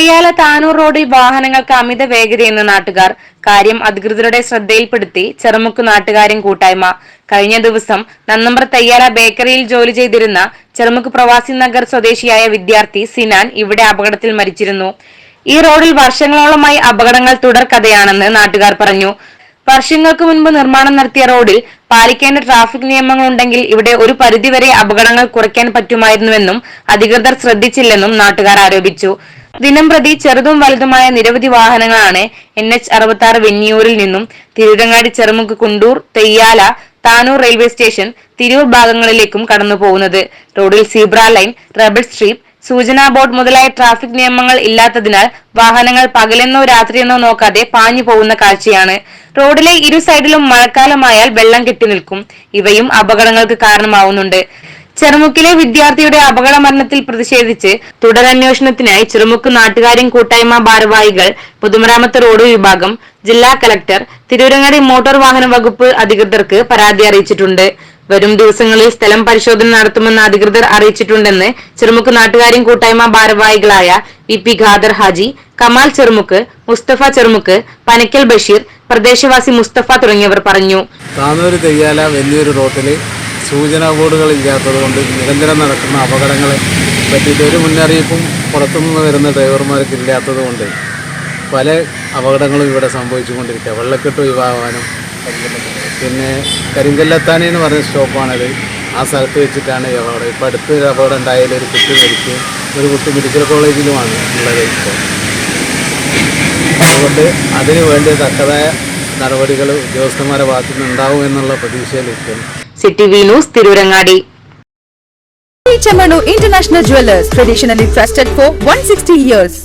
തെയ്യാല താനൂർ റോഡിൽ വാഹനങ്ങൾക്ക് അമിത വേഗതയെന്ന നാട്ടുകാർ കാര്യം അധികൃതരുടെ ശ്രദ്ധയിൽപ്പെടുത്തി ചെറുമുക്ക് നാട്ടുകാരും കൂട്ടായ്മ. കഴിഞ്ഞ ദിവസം നന്നമ്പ്ര തയ്യാറ ബേക്കറിയിൽ ജോലി ചെയ്തിരുന്ന ചെറുമുക്ക് പ്രവാസി നഗർ സ്വദേശിയായ വിദ്യാർത്ഥി സിനാൻ ഇവിടെ അപകടത്തിൽ മരിച്ചിരുന്നു. ഈ റോഡിൽ വർഷങ്ങളോളമായി അപകടങ്ങൾ തുടർക്കഥയാണെന്ന് നാട്ടുകാർ പറഞ്ഞു. വർഷങ്ങൾക്ക് മുൻപ് നിർമ്മാണം നടത്തിയ റോഡിൽ പാലിക്കേണ്ട ട്രാഫിക് നിയമങ്ങൾ ഉണ്ടെങ്കിൽ ഇവിടെ ഒരു പരിധിവരെ അപകടങ്ങൾ കുറയ്ക്കാൻ പറ്റുമായിരുന്നുവെന്നും അധികൃതർ ശ്രദ്ധിച്ചില്ലെന്നും നാട്ടുകാർ ആരോപിച്ചു. ദിനംപ്രതി ചെറുതും വലുതുമായ നിരവധി വാഹനങ്ങളാണ് എൻ എച്ച് അറുപത്തി ആറ് വെന്നിയൂരിൽ നിന്നും തിരുരങ്ങാടി ചെറുമുക്ക് കുണ്ടൂർ തെയ്യാല താനൂർ റെയിൽവേ സ്റ്റേഷൻ തിരൂർ ഭാഗങ്ങളിലേക്കും കടന്നു പോകുന്നത്. റോഡിൽ സീബ്ര ലൈൻ റബിൾ സ്ട്രീപ്പ് സൂചനാ ബോർഡ് മുതലായ ട്രാഫിക് നിയമങ്ങൾ ഇല്ലാത്തതിനാൽ വാഹനങ്ങൾ പകലെന്നോ രാത്രിയെന്നോ നോക്കാതെ പാഞ്ഞു പോകുന്ന കാഴ്ചയാണ്. റോഡിലെ ഇരു സൈഡിലും മഴക്കാലമായാൽ വെള്ളം കെട്ടി നിൽക്കും. ഇവയും അപകടങ്ങൾക്ക് കാരണമാവുന്നുണ്ട്. ചെറുമുക്കിലെ വിദ്യാർത്ഥിയുടെ അപകട മരണത്തിൽ പ്രതിഷേധിച്ച് തുടരന്വേഷണത്തിനായി ചെറുമുക്ക് നാട്ടുകാരും കൂട്ടായ്മ ഭാരവാഹികൾ പൊതുമരാമത്ത് റോഡ് വിഭാഗം ജില്ലാ കലക്ടർ തിരൂരങ്ങാടി മോട്ടോർ വാഹന വകുപ്പ് അധികൃതർക്ക് പരാതി അറിയിച്ചിട്ടുണ്ട്. വരും ദിവസങ്ങളിൽ സ്ഥലം പരിശോധന നടത്തുമെന്ന് അധികൃതർ അറിയിച്ചിട്ടുണ്ടെന്ന് ചെറുമുക്ക് നാട്ടുകാരും കൂട്ടായ്മ ഭാരവാഹികളായ വി പി ഖാദർ ഹാജി കമാൽ ചെറുമുക്ക് മുസ്തഫ ചെറുമുക്ക് പനക്കൽ ബഷീർ പ്രദേശവാസി മുസ്തഫ തുടങ്ങിയവർ പറഞ്ഞു. താനൂർ തെയ്യാല വലിയൊരു റോട്ടിൽ സൂചനാ ബോർഡുകൾ ഇല്ലാത്തത് കൊണ്ട് നിരന്തരം നടക്കുന്ന അപകടങ്ങളെ പറ്റിയിട്ട് ഒരു മുന്നറിയിപ്പും പുറത്തുനിന്ന് വരുന്ന ഡ്രൈവർമാർക്ക് ഇല്ലാത്തത് കൊണ്ട് പല അപകടങ്ങളും ഇവിടെ സംഭവിച്ചുകൊണ്ടിരിക്കുക. വെള്ളക്കെട്ട് ഒഴിവാകാനും പിന്നെ കരിങ്കല്ലത്താനി എന്ന് പറഞ്ഞ സ്റ്റോപ്പാണത്. ആ സ്ഥലത്ത് വെച്ചിട്ടാണ് ഈ അപകടം. ഇപ്പോൾ അടുത്തൊരു അപകടം ഉണ്ടായാലും ഒരു കുട്ടി മരിച്ച് ഒരു കുട്ടി മെഡിക്കൽ കോളേജിലുമാണ് ഉള്ളത് ഇപ്പോൾ. അതുകൊണ്ട് അതിന് വേണ്ടി തക്കതായ നടപടികൾ ഉദ്യോഗസ്ഥന്മാരെ ഭാഗത്തു നിന്നുണ്ടാവും എന്നുള്ള പ്രതീക്ഷയിലിരിക്കുന്നു. City V news Tirurangadi Chamano International Jewelers, traditionally trusted for 160 years.